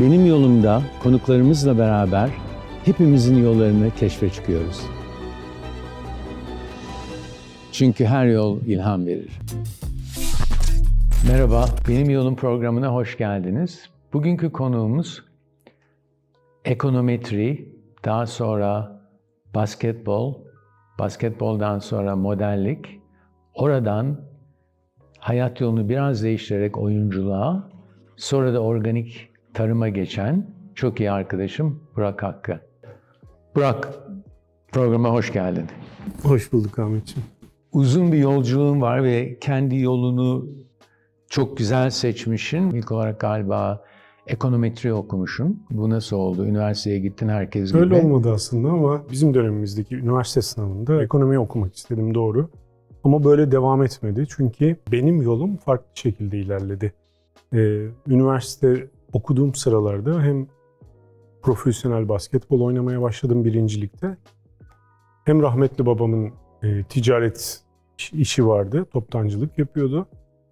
Benim yolumda konuklarımızla beraber hepimizin yollarını keşfe çıkıyoruz. Çünkü her yol ilham verir. Merhaba, Benim Yolum programına hoş geldiniz. Bugünkü konuğumuz ekonometri, daha sonra basketbol, basketboldan sonra modellik, oradan hayat yolunu biraz değiştirerek oyunculuğa, sonra da organik tarıma geçen çok iyi arkadaşım Burak Hakkı. Burak, programa hoş geldin. Hoş bulduk Ahmetciğim. Uzun bir yolculuğun var ve kendi yolunu çok güzel seçmişsin. İlk olarak galiba ekonometri okumuşsun. Bu nasıl oldu? Üniversiteye gittin herkes gibi. Öyle olmadı aslında ama bizim dönemimizdeki üniversite sınavında ekonomi okumak istedim doğru. Ama böyle devam etmedi çünkü benim yolum farklı şekilde ilerledi. Ee, üniversite okuduğum sıralarda hem profesyonel basketbol oynamaya başladım birincilikte. Hem rahmetli babamın e, ticaret iş- işi vardı, toptancılık yapıyordu.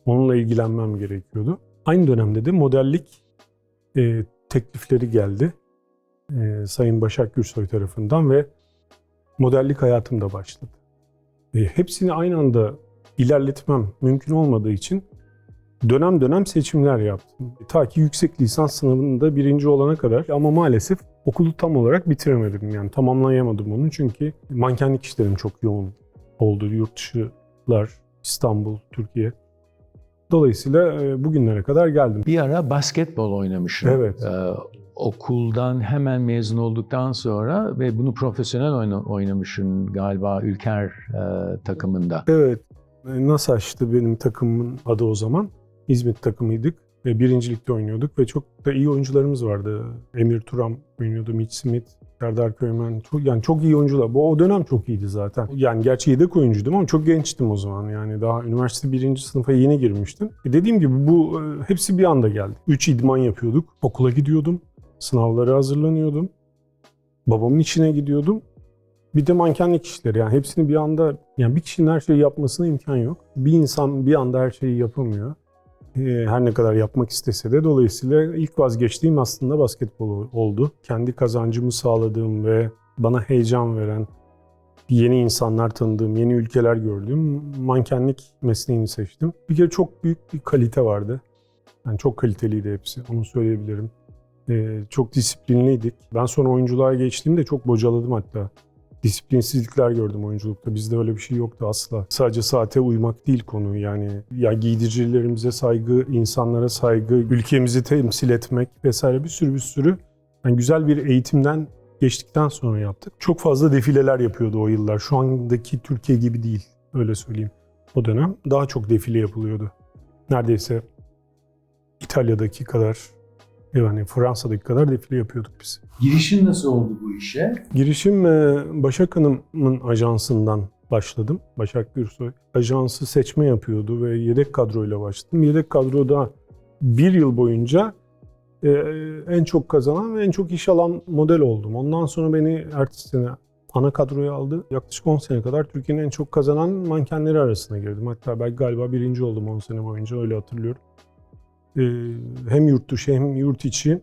Onunla ilgilenmem gerekiyordu. Aynı dönemde de modellik e, teklifleri geldi. E, Sayın Başak Gürsoy tarafından ve modellik hayatım da başladı. E, hepsini aynı anda ilerletmem mümkün olmadığı için dönem dönem seçimler yaptım. Ta ki yüksek lisans sınavında birinci olana kadar ama maalesef okulu tam olarak bitiremedim. Yani tamamlayamadım onu çünkü mankenlik işlerim çok yoğun oldu. Yurt dışılar, İstanbul, Türkiye. Dolayısıyla e, bugünlere kadar geldim. Bir ara basketbol oynamışsın. Evet. Ee, okuldan hemen mezun olduktan sonra ve bunu profesyonel oyna, oynamışsın galiba Ülker e, takımında. Evet. E, NASAŞ'tı benim takımımın adı o zaman. İzmit takımıydık. Ve birincilikte oynuyorduk ve çok da iyi oyuncularımız vardı. Emir Turam oynuyordu, Mitch Smith, Serdar Köymen. Çok, yani çok iyi oyuncular. Bu o dönem çok iyiydi zaten. Yani gerçi yedek oyuncuydum ama çok gençtim o zaman. Yani daha üniversite birinci sınıfa yeni girmiştim. E dediğim gibi bu e, hepsi bir anda geldi. Üç idman yapıyorduk. Okula gidiyordum. Sınavlara hazırlanıyordum. Babamın içine gidiyordum. Bir de mankenlik işleri yani hepsini bir anda yani bir kişinin her şeyi yapmasına imkan yok. Bir insan bir anda her şeyi yapamıyor. Ee, Her ne kadar yapmak istese de dolayısıyla ilk vazgeçtiğim aslında basketbol oldu. Kendi kazancımı sağladığım ve bana heyecan veren, yeni insanlar tanıdığım, yeni ülkeler gördüğüm mankenlik mesleğini seçtim. Bir kere çok büyük bir kalite vardı. Yani çok kaliteliydi hepsi, onu söyleyebilirim. Ee, çok disiplinliydik. Ben sonra oyunculuğa geçtiğimde çok bocaladım hatta. Disiplinsizlikler gördüm oyunculukta. Bizde öyle bir şey yoktu asla. Sadece saate uymak değil konu yani. Ya giydiricilerimize saygı, insanlara saygı, ülkemizi temsil etmek vesaire bir sürü bir sürü. Yani güzel bir eğitimden geçtikten sonra yaptık. Çok fazla defileler yapıyordu o yıllar. Şu andaki Türkiye gibi değil öyle söyleyeyim. O dönem daha çok defile yapılıyordu. Neredeyse İtalya'daki kadar yani Fransa'daki kadar defile yapıyorduk biz. Girişin nasıl oldu bu işe? Girişim e, Başak Hanım'ın ajansından başladım. Başak Gürsoy. Ajansı seçme yapıyordu ve yedek kadroyla başladım. Yedek kadroda bir yıl boyunca e, en çok kazanan ve en çok iş alan model oldum. Ondan sonra beni ertesi sene ana kadroya aldı. Yaklaşık 10 sene kadar Türkiye'nin en çok kazanan mankenleri arasına girdim. Hatta belki galiba birinci oldum 10 sene boyunca öyle hatırlıyorum. E, hem yurt dışı hem yurt içi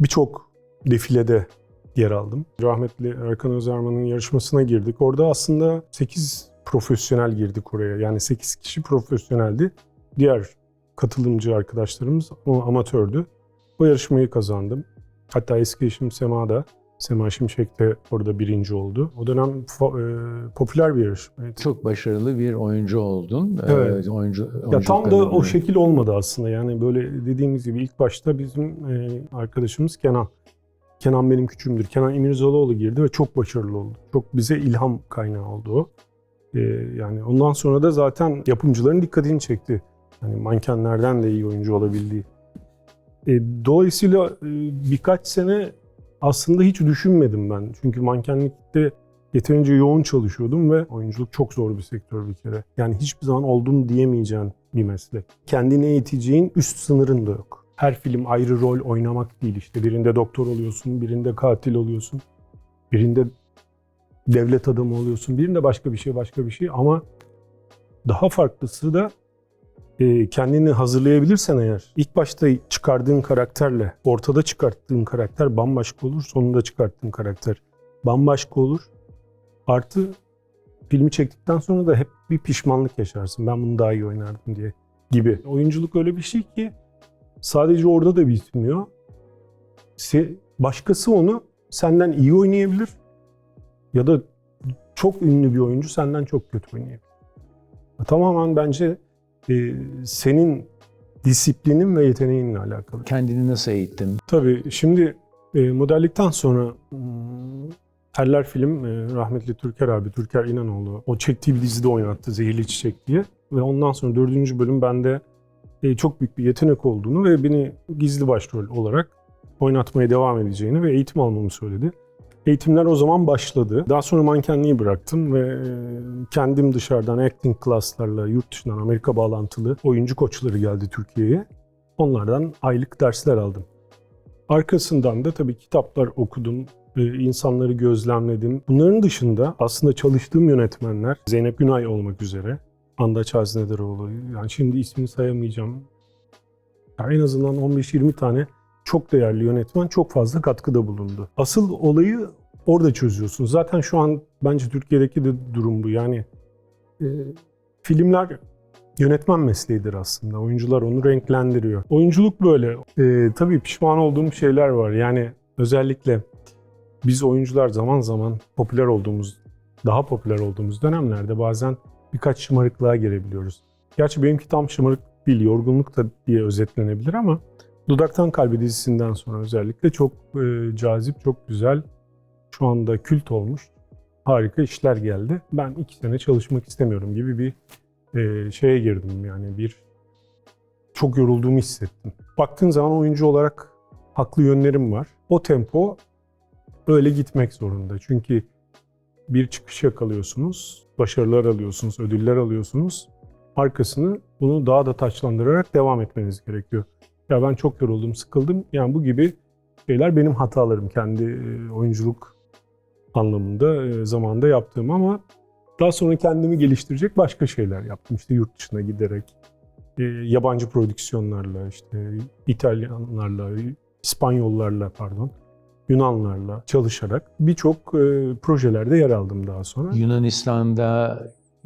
birçok defilede yer aldım. Rahmetli Erkan Özerman'ın yarışmasına girdik. Orada aslında 8 profesyonel girdik oraya. Yani 8 kişi profesyoneldi. Diğer katılımcı arkadaşlarımız o amatördü. O yarışmayı kazandım. Hatta eski eşim Sema da, Sema Şimşek de orada birinci oldu. O dönem e, popüler bir yarışmaydı. Çok başarılı bir oyuncu oldun. Evet. Ee, oyuncu, Ya tam da o şekil olmadı aslında. Yani böyle dediğimiz gibi ilk başta bizim e, arkadaşımız Kenan. Kenan benim küçüğümdür. Kenan İmirzalıoğlu girdi ve çok başarılı oldu. Çok bize ilham kaynağı oldu o. E, yani ondan sonra da zaten yapımcıların dikkatini çekti. Yani mankenlerden de iyi oyuncu olabildiği. E, dolayısıyla e, birkaç sene aslında hiç düşünmedim ben. Çünkü mankenlikte yeterince yoğun çalışıyordum ve oyunculuk çok zor bir sektör bir kere. Yani hiçbir zaman oldum diyemeyeceğin bir meslek. Kendine eğiteceğin üst sınırın da yok. Her film ayrı rol oynamak değil işte. Birinde doktor oluyorsun, birinde katil oluyorsun, birinde devlet adamı oluyorsun, birinde başka bir şey başka bir şey ama daha farklısı da kendini hazırlayabilirsen eğer ilk başta çıkardığın karakterle ortada çıkarttığın karakter bambaşka olur. Sonunda çıkarttığın karakter bambaşka olur. Artı filmi çektikten sonra da hep bir pişmanlık yaşarsın. Ben bunu daha iyi oynardım diye gibi. Oyunculuk öyle bir şey ki sadece orada da bitmiyor. Başkası onu senden iyi oynayabilir ya da çok ünlü bir oyuncu senden çok kötü oynayabilir. Tamamen bence e, senin disiplinin ve yeteneğinle alakalı. Kendini nasıl eğittin? Tabii şimdi e, modellikten sonra hmm, Erler film e, rahmetli Türker abi, Türker İnanoğlu o çektiği bir dizide oynattı Zehirli Çiçek diye. Ve ondan sonra dördüncü bölüm bende e, çok büyük bir yetenek olduğunu ve beni gizli başrol olarak oynatmaya devam edeceğini ve eğitim almamı söyledi. Eğitimler o zaman başladı. Daha sonra mankenliği bıraktım ve e, kendim dışarıdan acting class'larla yurt dışından Amerika bağlantılı oyuncu koçları geldi Türkiye'ye. Onlardan aylık dersler aldım. Arkasından da tabii kitaplar okudum, insanları gözlemledim. Bunların dışında aslında çalıştığım yönetmenler Zeynep Günay olmak üzere, Andaç Haznederoğlu, yani şimdi ismini sayamayacağım. Ya en azından 15-20 tane çok değerli yönetmen çok fazla katkıda bulundu. Asıl olayı orada çözüyorsun. Zaten şu an bence Türkiye'deki de durum bu. Yani e, filmler yönetmen mesleğidir aslında. Oyuncular onu renklendiriyor. Oyunculuk böyle. E, tabii pişman olduğum şeyler var. Yani özellikle biz oyuncular zaman zaman popüler olduğumuz, daha popüler olduğumuz dönemlerde bazen birkaç şımarıklığa girebiliyoruz. Gerçi benimki tam şımarık değil, yorgunluk da diye özetlenebilir ama Dudaktan Kalbi dizisinden sonra özellikle çok e, cazip, çok güzel, şu anda kült olmuş harika işler geldi. Ben iki sene çalışmak istemiyorum gibi bir e, şeye girdim yani bir çok yorulduğumu hissettim. Baktığın zaman oyuncu olarak haklı yönlerim var. O tempo öyle gitmek zorunda. Çünkü bir çıkış yakalıyorsunuz, başarılar alıyorsunuz, ödüller alıyorsunuz. Arkasını bunu daha da taçlandırarak devam etmeniz gerekiyor. Ya ben çok yoruldum, sıkıldım. Yani bu gibi şeyler benim hatalarım kendi e, oyunculuk anlamında e, zamanda yaptığım ama daha sonra kendimi geliştirecek başka şeyler yaptım. İşte yurt dışına giderek, e, yabancı prodüksiyonlarla, işte İtalyanlarla, İspanyollarla pardon, Yunanlarla çalışarak birçok projelerde yer aldım daha sonra. Yunanistan'da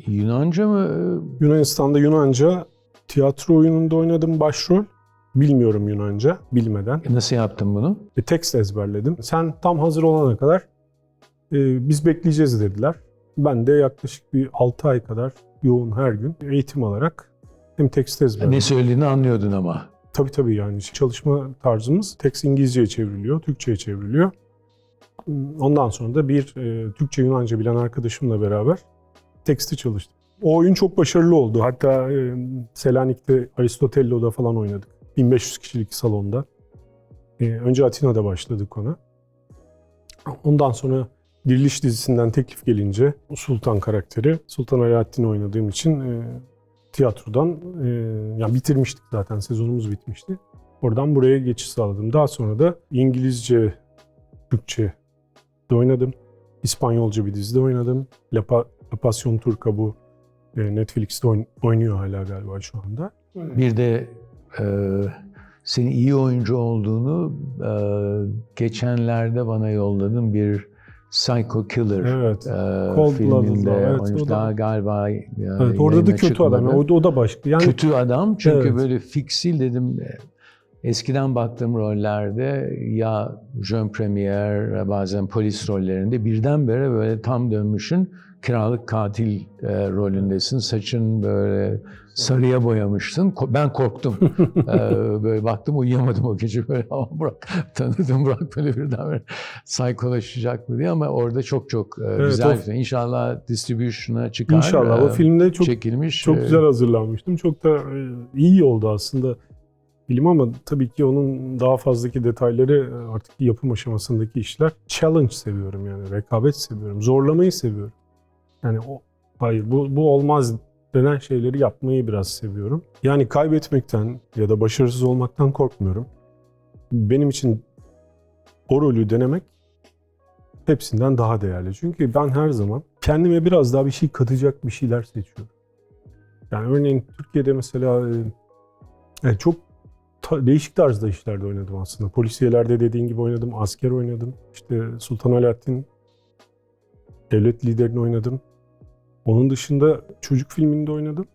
Yunanca mı? Yunanistan'da Yunanca tiyatro oyununda oynadım başrol. Bilmiyorum Yunanca, bilmeden. Nasıl yaptın bunu? E, tekst ezberledim. Sen tam hazır olana kadar e, biz bekleyeceğiz dediler. Ben de yaklaşık bir 6 ay kadar yoğun her gün eğitim alarak hem tekst ezberledim. Ne söylediğini anlıyordun ama. Tabii tabii yani çalışma tarzımız tekst İngilizceye çevriliyor, Türkçe'ye çevriliyor. Ondan sonra da bir e, Türkçe Yunanca bilen arkadaşımla beraber teksti çalıştım. O oyun çok başarılı oldu. Hatta e, Selanik'te Aristotello'da falan oynadık. 1500 kişilik salonda. E, önce Atina'da başladık ona. Ondan sonra Diriliş dizisinden teklif gelince Sultan karakteri Sultan Alaaddin oynadığım için e, tiyatrodan e, yani bitirmiştik zaten sezonumuz bitmişti. Oradan buraya geçiş sağladım. Daha sonra da İngilizce, Türkçe de oynadım. İspanyolca bir dizide oynadım. La, Pa- La Passion Turca bu e, Netflix'te oyn- oynuyor hala galiba şu anda. Bir de e, senin iyi oyuncu olduğunu e, geçenlerde bana yolladın bir Psycho Killer Evet. e, Cold filminde evet, oynamış. Daha galiba e, Evet, orada da kötü adam. çıkmadı. O, da- o da başka. Yani Kötü adam çünkü Evet. böyle fiksil dedim. Eskiden baktığım rollerde ya Jean Premier bazen polis rollerinde birdenbire böyle tam dönmüşün kiralık katil e, rolündesin. Saçın böyle sarıya boyamışsın. Ben korktum. E, böyle baktım uyuyamadım o gece böyle ama Burak tanıdım Burak böyle birdenbire saykolaşacak mı diye ama orada çok çok e, Evet, güzel o- bir film. İnşallah distribution'a çıkar. inşallah o E, filmde çok çekilmiş. Çok e, güzel hazırlanmıştım. Çok da e, iyi oldu aslında film ama tabii ki onun daha fazlaki detayları e, artık yapım aşamasındaki işler. Challenge seviyorum yani rekabet seviyorum. Zorlamayı seviyorum. Yani o hayır bu, bu olmaz denen şeyleri yapmayı biraz seviyorum. Yani kaybetmekten ya da başarısız olmaktan korkmuyorum. Benim için o rolü denemek hepsinden daha değerli. Çünkü ben her zaman kendime biraz daha bir şey katacak bir şeyler seçiyorum. Yani örneğin Türkiye'de mesela e, e, çok değişik tarzda işlerde oynadım aslında. Polisiyelerde dediğin gibi oynadım, asker oynadım. İşte Sultan Alaaddin devlet liderini oynadım. Onun dışında çocuk filminde oynadım.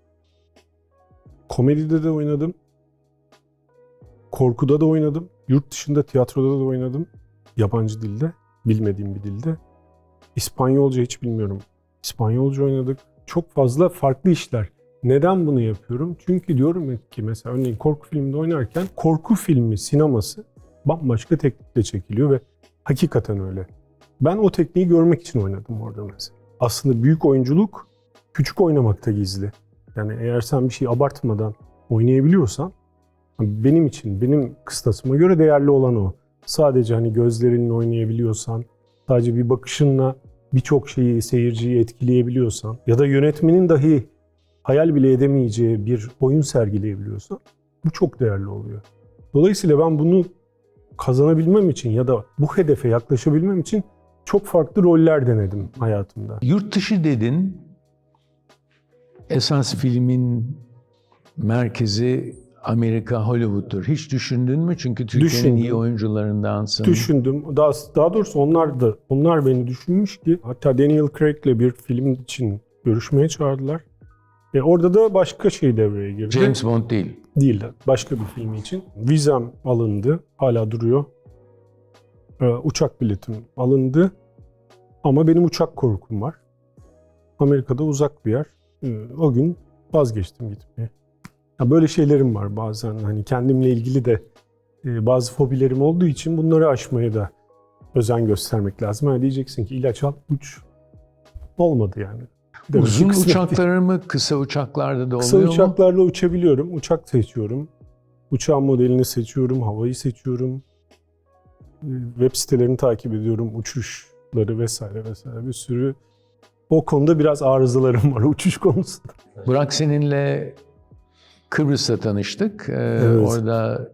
Komedide de oynadım. Korkuda da oynadım. Yurt dışında tiyatroda da oynadım. Yabancı dilde, bilmediğim bir dilde. İspanyolca hiç bilmiyorum. İspanyolca oynadık. Çok fazla farklı işler. Neden bunu yapıyorum? Çünkü diyorum ki mesela örneğin korku filminde oynarken korku filmi sineması bambaşka teknikle çekiliyor ve hakikaten öyle. Ben o tekniği görmek için oynadım orada mesela. Aslında büyük oyunculuk küçük oynamakta gizli. Yani eğer sen bir şey abartmadan oynayabiliyorsan benim için, benim kıstasıma göre değerli olan o. Sadece hani gözlerinle oynayabiliyorsan, sadece bir bakışınla birçok şeyi, seyirciyi etkileyebiliyorsan ya da yönetmenin dahi hayal bile edemeyeceği bir oyun sergileyebiliyorsan bu çok değerli oluyor. Dolayısıyla ben bunu kazanabilmem için ya da bu hedefe yaklaşabilmem için çok farklı roller denedim hayatımda. Yurt dışı dedin. Esas filmin merkezi Amerika, Hollywood'dur. Hiç düşündün mü? Çünkü Türkiye'nin iyi oyuncularındansın. Düşündüm. Daha, daha doğrusu onlar da onlar beni düşünmüş ki hatta Daniel Craig'le bir film için görüşmeye çağırdılar. E orada da başka şey devreye girdi. James Bond değil. Değil, başka bir film için. Vizem alındı, hala duruyor. Ee, uçak biletim alındı. Ama benim uçak korkum var. Amerika'da uzak bir yer. Ee, o gün vazgeçtim gitmeye. Ya böyle şeylerim var bazen. Hani kendimle ilgili de e, bazı fobilerim olduğu için bunları aşmaya da özen göstermek lazım. Ha diyeceksin ki ilaç al, uç. Olmadı yani. Demek Uzun uçakları mı, kısa uçaklarda da Kısa oluyor mu? uçaklarla uçabiliyorum. Uçak seçiyorum. Uçağın modelini seçiyorum. Havayı seçiyorum. Ee, Web sitelerini takip ediyorum. Uçuşları vesaire vesaire bir sürü. O konuda biraz arızalarım var uçuş konusunda. Burak seninle Kıbrıs'ta tanıştık. Ee, Evet. Orada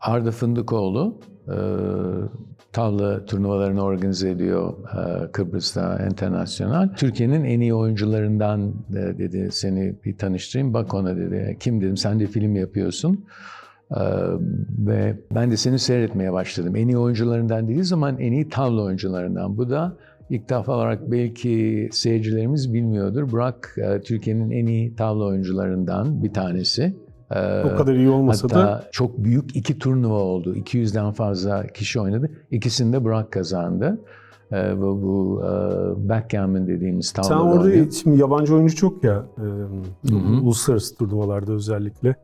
Arda Fındıkoğlu e, tavla turnuvalarını organize ediyor e, Kıbrıs'ta internasyonel. Türkiye'nin en iyi oyuncularından e, dedi seni bir tanıştırayım. Bak ona dedi. Kim dedim sen de film yapıyorsun. Ve ben de seni seyretmeye başladım. En iyi oyuncularından dediği zaman en iyi tavla oyuncularından. Bu da ilk defa olarak belki seyircilerimiz bilmiyordur. Burak e, Türkiye'nin en iyi tavla oyuncularından bir tanesi. Ee, O kadar iyi olmasa Hatta da çok büyük iki turnuva oldu. 200'den fazla kişi oynadı. İkisini de Burak kazandı. Ee, bu bu e, backgammon dediğimiz tavla sen orada oyunu. şimdi yabancı oyuncu çok ya. e, Hı hı. Uluslararası turnuvalarda özellikle.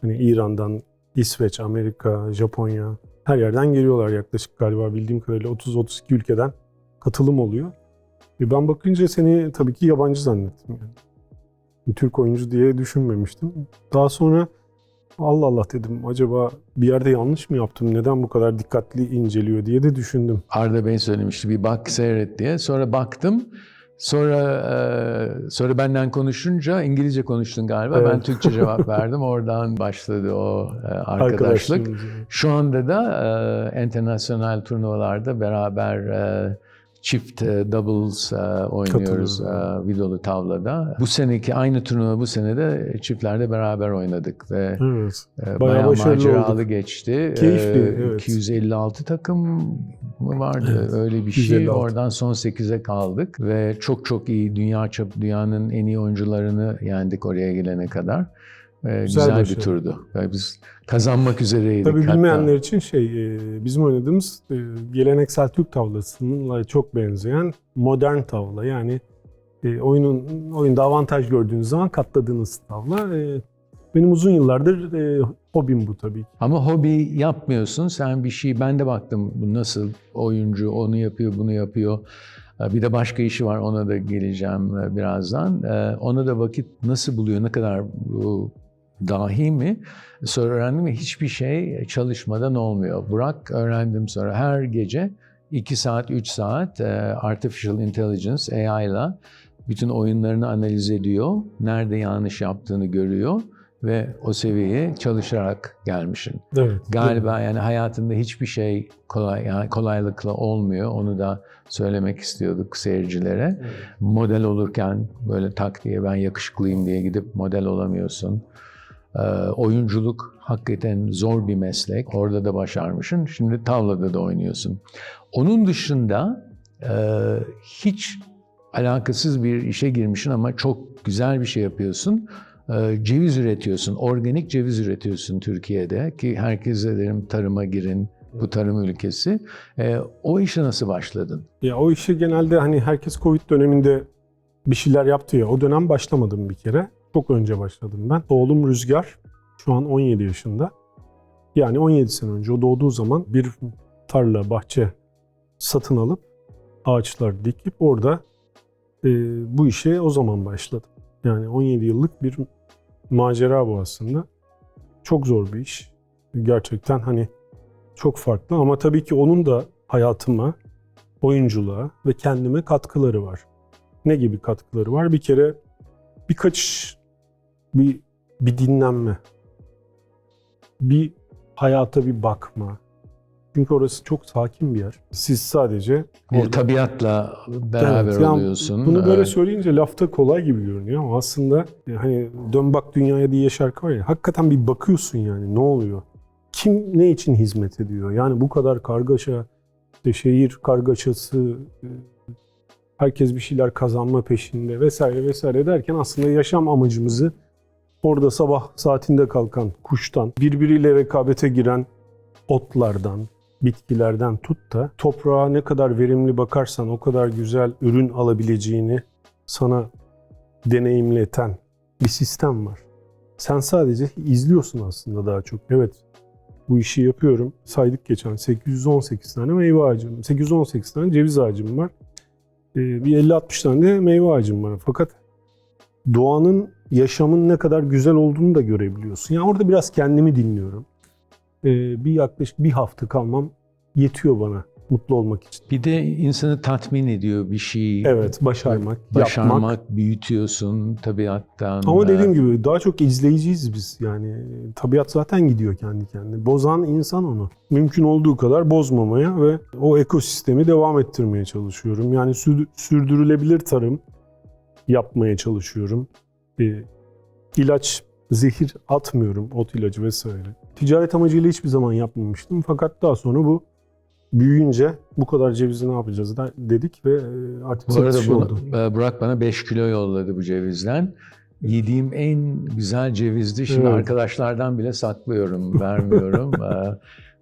Hani İran'dan, İsveç, Amerika, Japonya her yerden geliyorlar yaklaşık galiba bildiğim kadarıyla 30-32 ülkeden katılım oluyor. E ben bakınca seni tabii ki yabancı zannettim yani. Türk oyuncu diye düşünmemiştim. Daha sonra Allah Allah dedim acaba bir yerde yanlış mı yaptım? Neden bu kadar dikkatli inceliyor diye de düşündüm. Arda Bey söylemişti bir bak seyret diye. Sonra baktım. Sonra sonra benden konuşunca İngilizce konuştun galiba. Ben Evet. Türkçe cevap verdim. Oradan başladı o arkadaşlık. Şu anda da internasyonel turnuvalarda beraber çift e, doubles e, oynuyoruz e, vidolu tavlada. Bu seneki aynı turnuva bu sene de çiftlerde beraber oynadık ve Evet. e, Bayağı bayağı maceralı olduk. geçti. Keyifli, E, evet. 256 takım mı vardı Evet, öyle bir şey. 256. Oradan son 8'e kaldık ve çok çok iyi dünya çap dünyanın en iyi oyuncularını yendik oraya gelene kadar. E, güzel, bir başarı. turdu. Ve biz kazanmak üzereydik. Tabii hatta. bilmeyenler için şey, e, bizim oynadığımız e, geleneksel Türk tavlasıyla çok benzeyen modern tavla. Yani e, oyunun oyunda avantaj gördüğünüz zaman katladığınız tavla. E, Benim uzun yıllardır e, hobim bu tabii. Ama hobi yapmıyorsun. Sen bir şey, ben de baktım bu nasıl oyuncu onu yapıyor, bunu yapıyor. Ee, Bir de başka işi var, ona da geleceğim birazdan. Ee, Ona da vakit nasıl buluyor, ne kadar dahi mi? Sonra öğrendim ve hiçbir şey çalışmadan olmuyor. Burak öğrendim sonra her gece 2 saat, 3 saat e, Artificial Intelligence, AI ile bütün oyunlarını analiz ediyor. Nerede yanlış yaptığını görüyor ve o seviyeye çalışarak gelmişsin. Evet. Galiba yani hayatında hiçbir şey kolay yani kolaylıkla olmuyor. Onu da söylemek istiyorduk seyircilere. Model olurken böyle tak diye ben yakışıklıyım diye gidip model olamıyorsun. Ee, oyunculuk hakikaten zor bir meslek. Orada da başarmışsın. Şimdi tavlada da oynuyorsun. Onun dışında e, hiç alakasız bir işe girmişsin ama çok güzel bir şey yapıyorsun. Ee, ceviz üretiyorsun, organik ceviz üretiyorsun Türkiye'de ki herkese derim tarıma girin, bu tarım ülkesi. Ee, o işe nasıl başladın? Ya o işi genelde hani herkes Covid döneminde bir şeyler yaptı ya. O dönem başlamadım bir kere. Çok önce başladım ben. Oğlum Rüzgar şu an 17 yaşında. Yani 17 sene önce o doğduğu zaman bir tarla, bahçe satın alıp ağaçlar dikip orada e, bu işe o zaman başladım. Yani 17 yıllık bir macera bu aslında. Çok zor bir iş. Gerçekten hani çok farklı ama tabii ki onun da hayatıma, oyunculuğa ve kendime katkıları var. Ne gibi katkıları var? Bir kere birkaç bir bir dinlenme. Bir hayata bir bakma. Çünkü orası çok sakin bir yer. Siz sadece Bir orada- tabiatla beraber Evet, yani oluyorsun. Bunu böyle Ee, söyleyince lafta kolay gibi görünüyor ama aslında e, hani dön bak dünyaya diye şarkı var ya hakikaten bir bakıyorsun yani ne oluyor? Kim ne için hizmet ediyor? Yani bu kadar kargaşa, işte şehir kargaşası, e, herkes bir şeyler kazanma peşinde vesaire vesaire derken aslında yaşam amacımızı orada sabah saatinde kalkan kuştan, birbiriyle rekabete giren otlardan, bitkilerden tut da toprağa ne kadar verimli bakarsan o kadar güzel ürün alabileceğini sana deneyimleten bir sistem var. Sen sadece izliyorsun aslında daha çok. Evet bu işi yapıyorum. Saydık geçen 818 tane meyve ağacım, 818 tane ceviz ağacım var. Ee, bir 50-60 tane de meyve ağacım var. Fakat doğanın, yaşamın ne kadar güzel olduğunu da görebiliyorsun. Yani orada biraz kendimi dinliyorum. Ee, bir yaklaşık bir hafta kalmam yetiyor bana mutlu olmak için. Bir de insanı tatmin ediyor bir şey. Evet, başarmak, Başarmak, yapmak. büyütüyorsun tabiattan. Ama dediğim gibi daha çok izleyiciyiz biz. Yani tabiat zaten gidiyor kendi kendine. Bozan insan onu. Mümkün olduğu kadar bozmamaya ve o ekosistemi devam ettirmeye çalışıyorum. Yani sü- sürdürülebilir tarım yapmaya çalışıyorum. Ee, ilaç, zehir atmıyorum, ot ilacı vesaire. Ticaret amacıyla hiçbir zaman yapmamıştım. Fakat daha sonra bu büyüyünce bu kadar cevizi ne yapacağız dedik ve e, artık Bu arada bunu- oldu. e, Burak bana 5 kilo yolladı bu cevizden. Yediğim en güzel cevizdi. Şimdi Evet. arkadaşlardan bile saklıyorum, vermiyorum. Ee,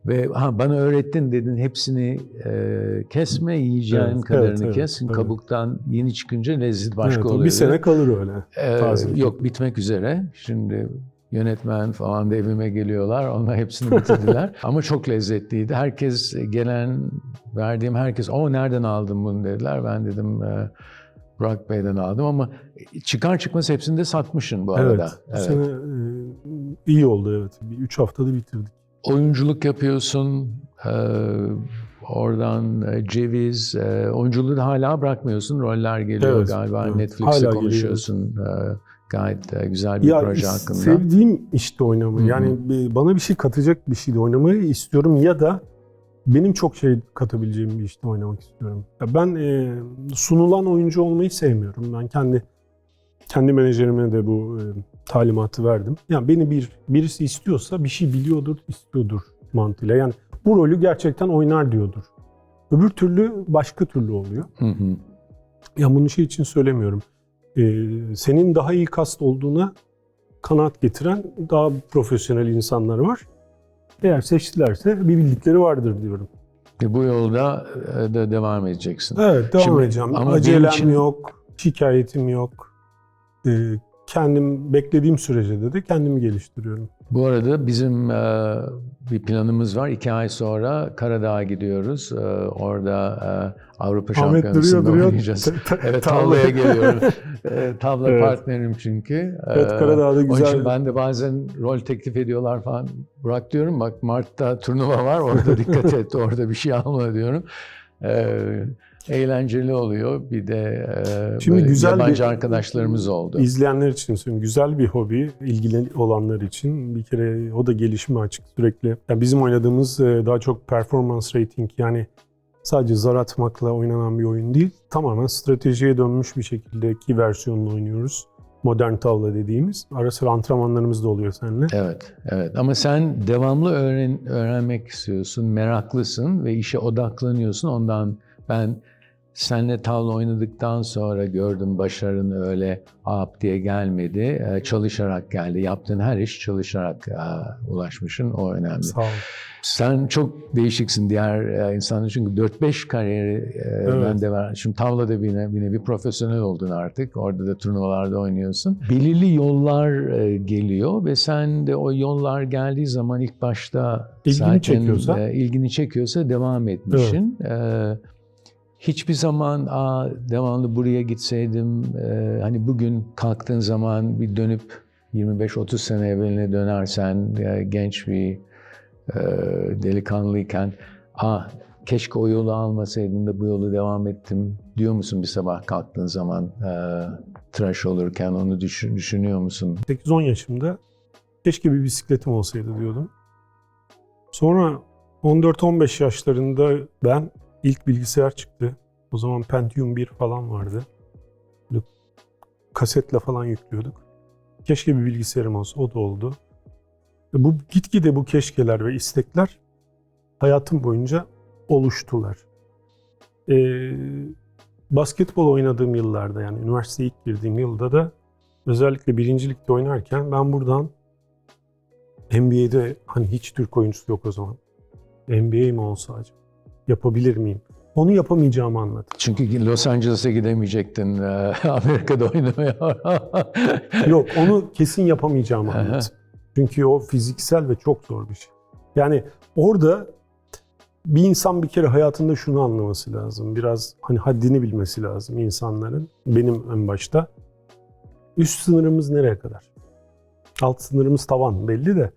Ve ha, bana öğrettin dedin hepsini e, kesme, yiyeceğin Evet, kadarını evet, evet, kes. evet. Kabuktan yeni çıkınca lezzet başka Evet, oluyor. Bir sene kalır öyle. Ee, yok bitmek üzere. Şimdi yönetmen falan da evime geliyorlar. Onlar hepsini bitirdiler. Ama çok lezzetliydi. Herkes gelen, verdiğim herkes o nereden aldın bunu dediler. Ben dedim e, Burak Bey'den aldım ama çıkar çıkmaz hepsini de satmışsın bu arada. Evet, bu sene e, iyi oldu evet. Bir üç haftada bitirdik. Oyunculuk yapıyorsun. e, oradan e, ceviz. Oyunculuğu da hala bırakmıyorsun. Roller geliyor Evet, galiba. evet. Netflix'te Hala geliyor. Gayet güzel bir Ya proje hakkında. sevdiğim işte oynamayı. Hı hı. Yani bana bir şey katacak bir şeyde oynamayı istiyorum ya da benim çok şey katabileceğim bir işte oynamak istiyorum. Ya ben e, sunulan oyuncu olmayı sevmiyorum. Ben kendi kendi menajerime de bu e, talimatı verdim. Yani beni bir birisi istiyorsa bir şey biliyordur, istiyordur mantığıyla. Yani bu rolü gerçekten oynar diyordur. Öbür türlü başka türlü oluyor. Hı hı. Ya bunu şey için söylemiyorum. Ee, senin daha iyi kast olduğuna kanaat getiren daha profesyonel insanlar var. Eğer seçtilerse bir bildikleri vardır diyorum. E, Bu yolda e, de devam edeceksin. Evet devam Şimdi- edeceğim. ama Acelem için- yok, şikayetim yok. Ee, kendim beklediğim sürece de kendimi geliştiriyorum. Bu arada bizim e, bir planımız var. İki ay sonra Karadağ'a gidiyoruz. E, orada e, Avrupa Ahmet Şampiyonası'nda duruyor. oynayacağız. Evet Tavla. tavlaya geliyorum. E, tavla Evet. partnerim çünkü. Evet, E, Karadağ'da Onun güzel- için ben de bazen rol teklif ediyorlar falan. Burak diyorum bak Mart'ta turnuva var orada dikkat et orada bir şey alma diyorum. E, eğlenceli oluyor. Bir de e, Şimdi güzel yabancı bir- arkadaşlarımız oldu. İzleyenler için söylüyorum. Güzel bir hobi, ilgili olanlar için. Bir kere o da gelişime açık sürekli. Yani bizim oynadığımız e, daha çok performance rating yani sadece zar atmakla oynanan bir oyun değil. Tamamen stratejiye dönmüş bir şekildeki versiyonunu oynuyoruz. Modern tavla dediğimiz. Ara sıra antrenmanlarımız da oluyor seninle. Evet, evet. Ama sen devamlı öğren öğrenmek istiyorsun, meraklısın ve işe odaklanıyorsun. Ondan ben seninle tavla oynadıktan sonra gördüm başarın öyle ap diye gelmedi. Ee, Çalışarak geldi. Yaptığın her iş çalışarak e, ulaşmışsın. O önemli. Sağ ol. Sen çok değişiksin diğer e, insanlar çünkü 4-5 kariyeri e, Evet. bende var. Şimdi tavlada bir, ne- bir nevi profesyonel oldun artık. Orada da turnuvalarda oynuyorsun. Belirli yollar geliyor ve sen de o yollar geldiği zaman ilk başta İlgini zaten, çekiyorsa. ilgini çekiyorsa devam etmişsin. E, hiçbir zaman Aa, devamlı buraya gitseydim e, hani bugün kalktığın zaman bir dönüp 25-30 sene evveline dönersen e, genç bir e, delikanlıyken ah keşke o yolu almasaydım da bu yolu devam ettim diyor musun bir sabah kalktığın zaman e, tıraş olurken onu düşün- düşünüyor musun? 8-10 yaşımda keşke bir bisikletim olsaydı diyordum. Sonra 14-15 yaşlarında ben ilk bilgisayar çıktı. O zaman Pentium 1 falan vardı. Böyle kasetle falan yüklüyorduk. Keşke bir bilgisayarım olsa. O da oldu. E Bu gitgide bu keşkeler ve istekler hayatım boyunca oluştular. Ee, basketbol oynadığım yıllarda yani üniversiteye ilk girdiğim yılda da özellikle birincilikte oynarken ben buradan NBA'de hani hiç Türk oyuncusu yok o zaman. NBA mi olsa acaba? Yapabilir miyim? Onu yapamayacağımı anladım. Çünkü Los Angeles'a gidemeyecektin e, Amerika'da oynamaya. Yok onu kesin yapamayacağımı anladım. Çünkü o fiziksel ve çok zor bir şey. Yani orada bir insan bir kere hayatında şunu anlaması lazım. Biraz hani haddini bilmesi lazım insanların. Benim en başta. Üst sınırımız nereye kadar? Alt sınırımız tavan belli de.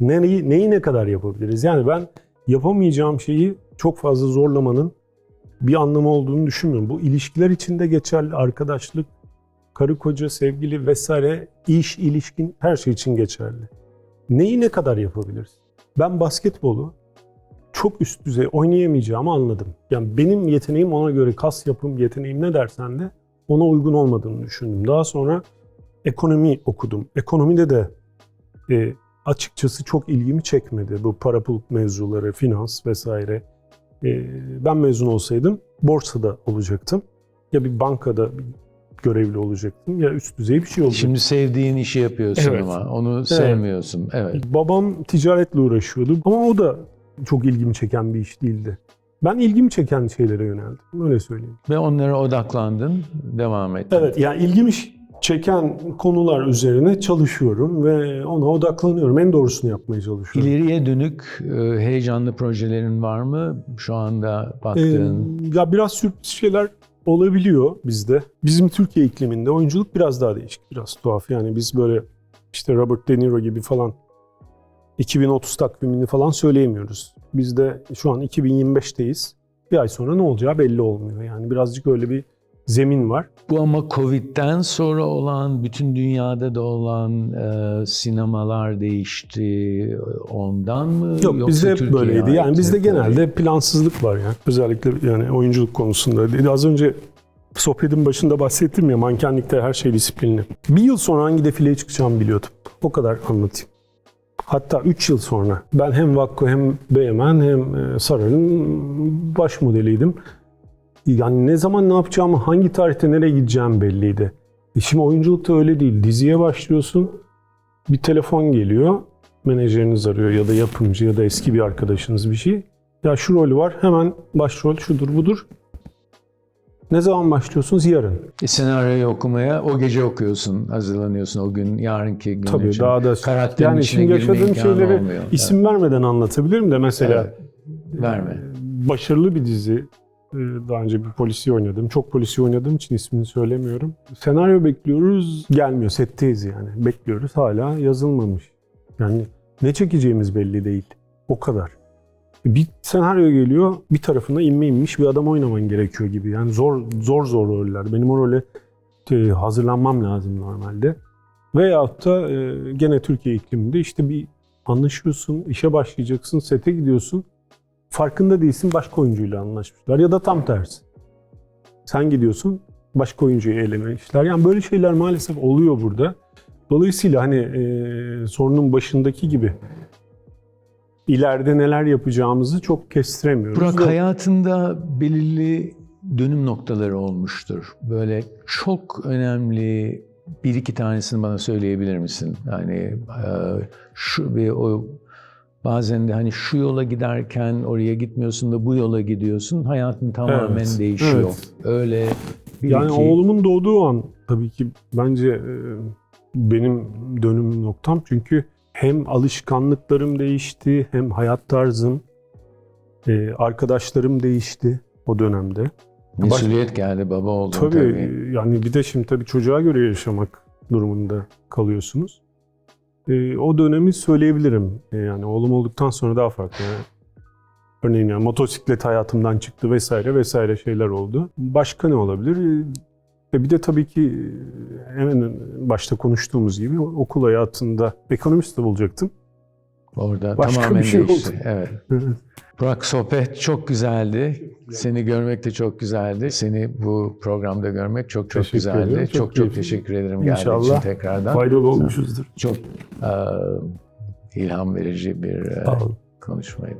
Neyi, neyi ne kadar yapabiliriz? Yani ben yapamayacağım şeyi çok fazla zorlamanın bir anlamı olduğunu düşünmüyorum. Bu ilişkiler içinde geçerli. Arkadaşlık, karı koca, sevgili vesaire, iş, ilişkin her şey için geçerli. Neyi ne kadar yapabiliriz? Ben basketbolu çok üst düzey oynayamayacağımı anladım. Yani benim yeteneğim ona göre kas yapım yeteneğim ne dersen de ona uygun olmadığını düşündüm. Daha sonra ekonomi okudum. Ekonomide de e, açıkçası çok ilgimi çekmedi bu para pul mevzuları, finans vesaire. E, ben mezun olsaydım borsada olacaktım. Ya bir bankada bir görevli olacaktım ya üst düzey bir şey olacaktım. Şimdi sevdiğin işi yapıyorsun Evet. ama onu sevmiyorsun. Evet. Babam ticaretle uğraşıyordu ama o da çok ilgimi çeken bir iş değildi. Ben ilgimi çeken şeylere yöneldim. Öyle söyleyeyim. Ve onlara odaklandın, devam ettin. Evet yani ilgimi çeken konular üzerine çalışıyorum ve ona odaklanıyorum. En doğrusunu yapmaya çalışıyorum. İleriye dönük e, heyecanlı projelerin var mı? Şu anda Ee, baktığın. ya biraz sürpriz şeyler olabiliyor bizde. Bizim Türkiye ikliminde oyunculuk biraz daha değişik, biraz tuhaf. Yani biz böyle işte Robert De Niro gibi falan 2030 takvimini falan söyleyemiyoruz. Biz de şu an 2025'teyiz. Bir ay sonra ne olacağı belli olmuyor. Yani birazcık öyle bir zemin var. Bu ama Covid'den sonra olan, bütün dünyada da olan e, sinemalar değişti. Ondan mı? Yok Yoksa bizde hep Türkiye'ye böyleydi. Yani bizde genelde plansızlık var yani. Özellikle yani oyunculuk konusunda. Az önce sohbetin başında bahsettim ya mankenlikte her şey disiplinli. Bir yıl sonra hangi defileye çıkacağımı biliyordum. O kadar anlatayım. Hatta 3 yıl sonra ben hem Vakko hem Beymen hem e, Sarar'ın baş modeliydim. Yani ne zaman ne yapacağımı, hangi tarihte nereye gideceğim belliydi. E şimdi oyunculukta öyle değil. Diziye başlıyorsun, bir telefon geliyor, menajeriniz arıyor ya da yapımcı ya da eski bir arkadaşınız bir şey. Ya şu rolü var, hemen başrol şudur budur. Ne zaman başlıyorsunuz? Yarın. E, senaryoyu okumaya o gece okuyorsun, hazırlanıyorsun o gün, yarınki gün Tabii için. daha da Karakterin yani içine şimdi yaşadığım şeyleri olmuyor. isim vermeden anlatabilirim de mesela Evet. Verme. başarılı bir dizi. Ee, Daha önce bir polisi oynadım. Çok polisi oynadığım için ismini söylemiyorum. Senaryo bekliyoruz, gelmiyor. Setteyiz yani. Bekliyoruz, hala yazılmamış. Yani ne çekeceğimiz belli değil. O kadar. Bir senaryo geliyor, bir tarafına inme inmiş bir adam oynaman gerekiyor gibi. Yani zor zor zor roller. Benim o role e, hazırlanmam lazım normalde. Veyahut da e, gene Türkiye ikliminde işte bir anlaşıyorsun, işe başlayacaksın, sete gidiyorsun. Farkında değilsin başka oyuncuyla anlaşmışlar ya da tam tersi. Sen gidiyorsun başka oyuncuyu elemişler. Yani böyle şeyler maalesef oluyor burada. Dolayısıyla hani e, sorunun başındaki gibi ileride neler yapacağımızı çok kestiremiyoruz. Burak Ve- hayatında belirli dönüm noktaları olmuştur. Böyle çok önemli bir iki tanesini bana söyleyebilir misin? Yani e, şu bir o bazen de hani şu yola giderken oraya gitmiyorsun da bu yola gidiyorsun. Hayatın tamamen Evet, değişiyor. evet. Öyle bir Yani iki oğlumun doğduğu an tabii ki bence e, benim dönüm noktam. Çünkü hem alışkanlıklarım değişti, hem hayat tarzım, e, arkadaşlarım değişti o dönemde. mesuliyet geldi baba oldun Tabii, tabii. yani bir de şimdi tabii çocuğa göre yaşamak durumunda kalıyorsunuz. E, o dönemi söyleyebilirim. E, yani oğlum olduktan sonra daha farklı. Örneğin yani motosiklet hayatımdan çıktı vesaire vesaire şeyler oldu. Başka ne olabilir? Ve bir de tabii ki e, hemen başta konuştuğumuz gibi okul hayatında ekonomist de olacaktım. Orada Başka tamamen bir şey değişti. oldu. Evet. Burak sohbet çok güzeldi. Seni görmek de çok güzeldi. Seni bu programda görmek çok çok Teşekkür güzeldi. ederim. Çok Çok çok, teşekkür ederim geldiğin için tekrardan. Faydalı olmuşuzdur. Çok e, ilham verici bir e, konuşmaydı.